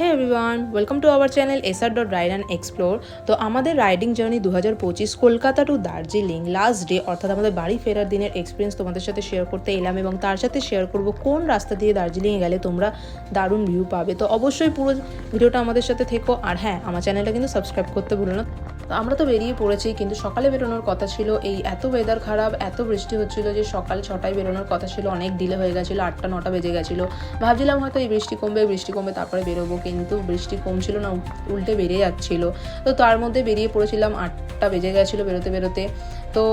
Hey everyone welcome to our channel SR dot ride and explore তো আমাদের riding journey দু হাজার পঁচিশ Kolkata to Darjeeling last day অর্থাৎ আমাদের বাড়ি ফেরার দিনের এক্সপিরিয়েন্স তোমাদের সাথে শেয়ার করতে এলাম এবং তার সাথে শেয়ার করব কোন রাস্তা দিয়ে দার্জিলিংয়ে গেলে তোমরা দারুণ ভিউ পাবে। তো অবশ্যই পুরো ভিডিওটা আমাদের সাথে থেকো। আর হ্যাঁ আমার চ্যানেলটা কিন্তু সাবস্ক্রাইব করতে ভুলো না। তো আমরা তো বেরিয়ে পড়েছি, কিন্তু সকালে বেরোনোর কথা ছিল। এই এত ওয়েদার খারাপ, এত বৃষ্টি হচ্ছিল যে সকাল ছটায় বেরোনোর কথা ছিল, অনেক ডিলে হয়ে গেছিল, আটটা, নটা বেজে গেছিল। ভাবছিলাম হয়তো এই বৃষ্টি কমবে বৃষ্টি কমবে, তারপরে বেরোবো, কিন্তু বৃষ্টি কমছিল না, উল্টে বেড়ে যাচ্ছিল। তো তার মধ্যে বেরিয়ে পড়েছিলাম, আটটা বেজে গেছিল বেরোতে বেরোতে। তো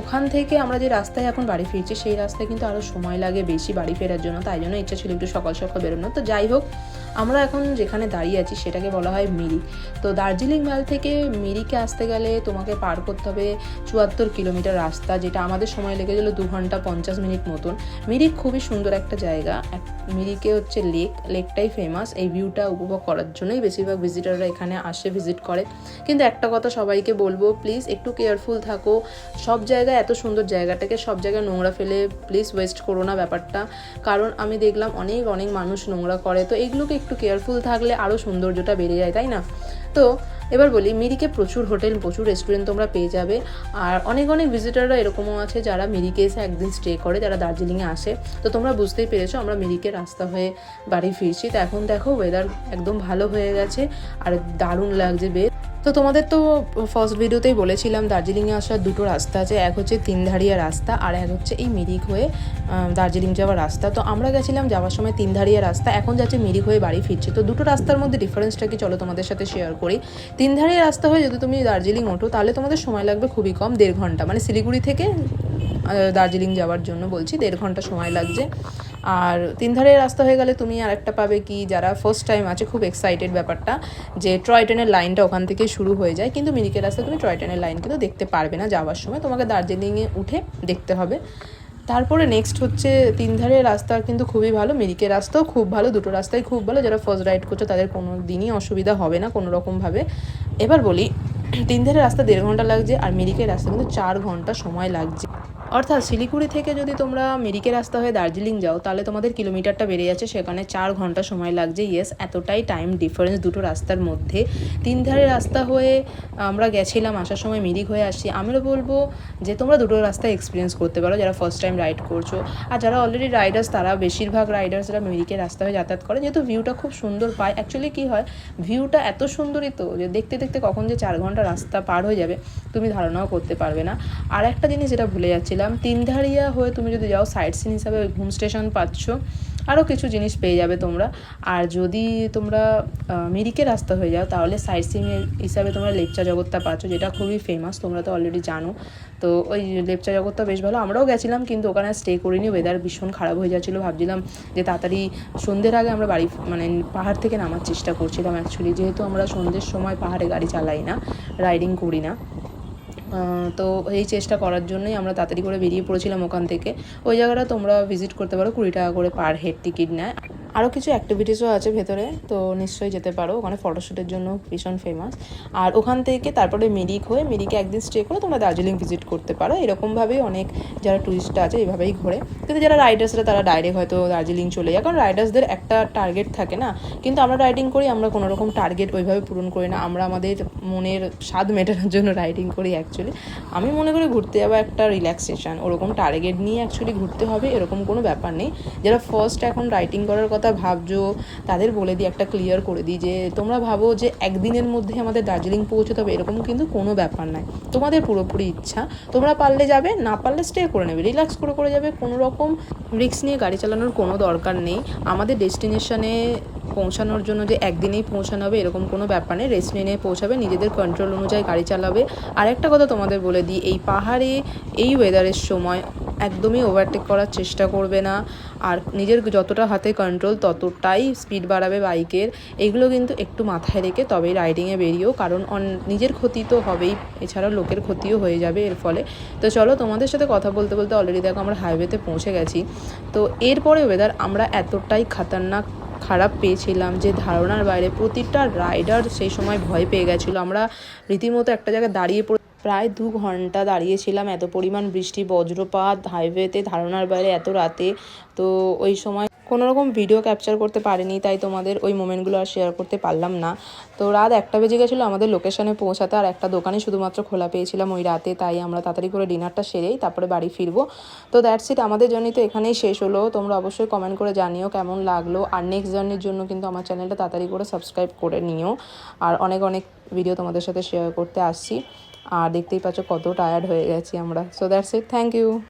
ওখান থেকে আমরা যে রাস্তায় এখন বাড়ি ফিরছি, সেই রাস্তায় কিন্তু আরও সময় লাগে বেশি বাড়ি ফেরার জন্য। তাই জন্য ইচ্ছা ছিল একটু সকাল সকাল বেরোনো। তো যাই হোক, আমরা এখন যেখানে দাঁড়িয়ে আছি, সেটাকে বলা হয় মিরিক তো দার্জিলিং ভ্যাল থেকে মিরিকে আসতে গেলে তোমাকে পার করতে হবে চুয়াত্তর কিলোমিটার রাস্তা, যেটা আমাদের সময় লেগেছিল দু ঘণ্টা পঞ্চাশ মিনিট মতন। মিরিক খুবই সুন্দর একটা জায়গা। মিরিকে হচ্ছে লেক, লেকটাই ফেমাস এই ভিউটা উপভোগ করার জন্যই বেশিরভাগ ভিজিটাররা এখানে আসে ভিজিট করে। কিন্তু একটা কথা সবাইকে বলব প্লিজ একটু কেয়ারফুল থাকো। সব জায়গায় এত সুন্দর জায়গাটাকে, সব জায়গায় নোংরা ফেলে প্লিজ ওয়েস্ট করো না ব্যাপারটা। কারণ আমি দেখলাম অনেক অনেক মানুষ নোংরা করে। তো এগুলোকে একটু কেয়ারফুল থাকলে আরও সৌন্দর্যটা বেড়ে যায়, তাই না? তো এবার বলি, মিরিকে প্রচুর হোটেল, প্রচুর রেস্টুরেন্ট তোমরা পেয়ে যাবে। আর অনেক অনেক ভিজিটাররা এরকমও আছে যারা মিরিকে এসে একদিন স্টে করে, যারা দার্জিলিংয়ে আসে। তো তোমরা বুঝতেই পেরেছ আমরা মিরিকে রাস্তা হয়ে বাড়ি ফিরছি। তো এখন দেখো ওয়েদার একদম ভালো হয়ে গেছে, আর দারুণ লাগছে বেশ। তো তোমাদের তো ফার্স্ট ভিডিওতেই বলেছিলাম, দার্জিলিংয়ে আসার দুটো রাস্তা আছে, এক হচ্ছে তিনধারিয়া রাস্তা আর এক হচ্ছে এই মিরিক হয়ে দার্জিলিং যাওয়ার রাস্তা। তো আমরা গেছিলাম যাওয়ার সময় তিনধারিয়া রাস্তা, এখন যাচ্ছে মিরিক হয়ে বাড়ি ফিরছে। তো দুটো রাস্তার মধ্যে ডিফারেন্সটা কি চলো তোমাদের সাথে শেয়ার করি। তিনধারিয়া রাস্তা হয়ে যদি তুমি দার্জিলিং ওঠো, তাহলে তোমাদের সময় লাগবে খুবই কম, দেড় ঘণ্টা। মানে শিলিগুড়ি থেকে দার্জিলিং যাওয়ার জন্য বলছি, দেড় ঘণ্টা সময় লাগছে। আর তিনধারের রাস্তা হয়ে গেলে তুমি আর একটা পাবে কি, যারা ফার্স্ট টাইম আছে, খুব এক্সাইটেড ব্যাপারটা, যে টয় ট্রেনের লাইনটা ওখান থেকে শুরু হয়ে যায়। কিন্তু মিরিকের রাস্তা তুমি টয় ট্রেনের লাইন কিন্তু দেখতে পারবে না যাওয়ার সময়। তোমাকে দার্জিলিংয়ে উঠে দেখতে হবে। তারপরে নেক্সট হচ্ছে তিনধারের রাস্তা কিন্তু খুবই ভালো। মিরিকের রাস্তাও খুব ভালো, দুটো রাস্তাই খুব ভালো। যারা ফার্স্ট রাইড করছ, তাদের কোনো দিনই অসুবিধা হবে না কোনো রকমভাবে এবার বলি তিন ধারে রাস্তা দেড় ঘণ্টা লাগছে আর মিরিকের রাস্তা কিন্তু চার ঘণ্টা সময় লাগছে। অর্থাৎ শিলিগুড়ি থেকে যদি তোমরা মেরিকের রাস্তা হয়ে দার্জিলিং যাও, তাহলে তোমাদের কিলোমিটারটা বেড়ে যাচ্ছে। সেখানে চার ঘণ্টা সময় লাগছে। ইয়েস এতটাই টাইম ডিফারেন্স দুটো রাস্তার মধ্যে। তিন ধারে রাস্তা হয়ে আমরা গেছিলাম, আসার সময় মিরিক হয়ে আসছি। আমিও বলব যে তোমরা দুটো রাস্তা এক্সপিরিয়েন্স করতে পারো, যারা ফার্স্ট টাইম রাইড করছ। আর যারা অলরেডি রাইডার্স তারা বেশিরভাগ রাইডার্সরা মেরিকের রাস্তা হয়ে যাতায়াত করে। যেহেতু ভিউটা খুব সুন্দর পায় অ্যাকচুয়ালি কী হয় ভিউটা এত সুন্দরই তো যে দেখতে দেখতে কখন যে চার ঘণ্টা রাস্তা পার হয়ে যাবে, তুমি ধারণাও করতে পারবে না। আর একটা জিনিস যেটা ভুলে যাচ্ছিলাম তিনধারিয়া হয়ে তুমি যদি যাও সাইট সিন হিসাবে ঘুম স্টেশন পাচ্ছ আরও কিছু জিনিস পেয়ে যাবে তোমরা। আর যদি তোমরা আহ, মিরিকের রাস্তা হয়ে যাও তাহলে সাইট সিন হিসাবে তোমরা লেপচা জগৎটা পাচ্ছ যেটা খুবই ফেমাস তোমরা তো অলরেডি জানো। তো ওই লেপচা জগৎটা বেশ ভালো। আমরাও গেছিলাম কিন্তু ওখানে স্টে করিনি ওয়েদার ভীষণ খারাপ হয়ে যাচ্ছিল। ভাবছিলাম যে তাড়াতাড়ি সন্ধ্যের আগে আমরা বাড়ি মানে পাহাড় থেকে নামার চেষ্টা করছিলাম অ্যাকচুয়ালি যেহেতু আমরা সন্ধ্যের সময় পাহাড়ে গাড়ি চালাই না রাইডিং করি না। তো এই চেষ্টা করার জন্যই আমরা তাড়াতাড়ি করে বেরিয়ে পড়েছিলাম ওখান থেকে। ওই জায়গাটা তোমরা ভিজিট করতে পারো কুড়ি টাকা করে পার হেড টিকিট নেয়। আরও কিছু অ্যাক্টিভিটিসও আছে ভেতরে, তো নিশ্চয়ই যেতে পারো। ওখানে ফটোশ্যুটের জন্য ভীষণ ফেমাস আর ওখান থেকে তারপরে মিরিক হয়ে, মিরিকে একদিন স্টে করে তোমরা দার্জিলিং ভিজিট করতে পারো। এরকমভাবেই অনেক যারা টুরিস্ট আছে এইভাবেই ঘোরে। কিন্তু যারা রাইডার্সরা তারা ডাইরেক্ট হয়তো দার্জিলিং চলে যায়। কারণ রাইডার্সদের একটা টার্গেট থাকে না। কিন্তু আমরা রাইডিং করি, আমরা কোনো রকম টার্গেট ওইভাবে পূরণ করি না। আমরা আমাদের মনের স্বাদ মেটানোর জন্য রাইডিং করি অ্যাকচুয়ালি আমি মনে করি ঘুরতে যাওয়া একটা রিল্যাক্সেশন ওরকম টার্গেট নিয়ে অ্যাকচুয়ালি ঘুরতে হবে, এরকম কোনো ব্যাপার নেই। যারা ফার্স্ট এখন রাইডিং করার কথা ভাবছ, তাদের বলে দিই, একটা ক্লিয়ার করে দিই যে, তোমরা ভাবো যে একদিনের মধ্যে আমাদের দার্জিলিং পৌঁছতে হবে এরকম কিন্তু কোনো ব্যাপার নাই তোমাদের পুরোপুরি ইচ্ছা। তোমরা পারলে যাবে, না পারলে স্টে করে নেবে। রিল্যাক্স করে করে যাবে, কোনো রকম রিস্ক নিয়ে গাড়ি চালানোর কোনো দরকার নেই। আমাদের ডেস্টিনেশনে পৌঁছানোর জন্য যে একদিনেই পৌঁছানো হবে, এরকম কোনো ব্যাপার নেই। রেস্ট নিয়ে নিয়ে পৌঁছাবে, নিজেদের কন্ট্রোল অনুযায়ী গাড়ি চালাবে। আর একটা কথা তোমাদের বলে দিই, এই পাহাড়ে, এই ওয়েদারের সময় একদমই ওভারটেক করার চেষ্টা করবে না। আর নিজের যতটা হাতে কন্ট্রোল ততটাই স্পিড বাড়াবে বাইকের এগুলো কিন্তু একটু মাথায় রেখে তবেই রাইডিংয়ে বেরিয়েও, কারণ নিজের ক্ষতি তো হবেই। এছাড়াও লোকের ক্ষতিও হয়ে যাবে এর ফলে। তো চলো তোমাদের সাথে কথা বলতে বলতে অলরেডি দেখো আমরা হাইওয়েতে পৌঁছে গেছি। তো এরপরে ওয়েদার আমরা এতটাই খাতারনাক খারাপ পেয়েছিলাম যে ধারণার বাইরে প্রতিটা রাইডার সেই সময় ভয় পেয়ে গেছিল। আমরা রীতিমতো একটা জায়গায় দাঁড়িয়ে প্রায় দু ঘণ্টা দাঁড়িয়েছিলাম। এত পরিমাণ বৃষ্টি, বজ্রপাত হাইওয়েতে ধারণার বাইরে এত রাতে। তো ওই সময় কোনো রকম ভিডিও ক্যাপচার করতে পারিনি, তাই তোমাদের ওই মোমেন্টগুলো আর শেয়ার করতে পারলাম না। তো রাত একটা বেজে গেছিল আমাদের লোকেশনে পৌঁছাতে, আর একটা দোকানে শুধুমাত্র খোলা পেয়েছিলাম ওই রাতে। তাই আমরা তাড়াতাড়ি করে ডিনারটা সেরেই তারপরে বাড়ি ফিরবো। তো দ্যাটস ইট আমাদের জার্নি তো এখানেই শেষ হলো। তোমরা অবশ্যই কমেন্ট করে জানিও কেমন লাগল। আর নেক্সট জার্নির জন্য কিন্তু আমার চ্যানেলটা তাড়াতাড়ি করে সাবস্ক্রাইব করে নিও। আর অনেক অনেক ভিডিও তোমাদের সাথে শেয়ার করতে আসছি। আর দেখতেই পাচ্ছ কত টায়ার্ড হয়ে গেছি আমরা। So that's it thank you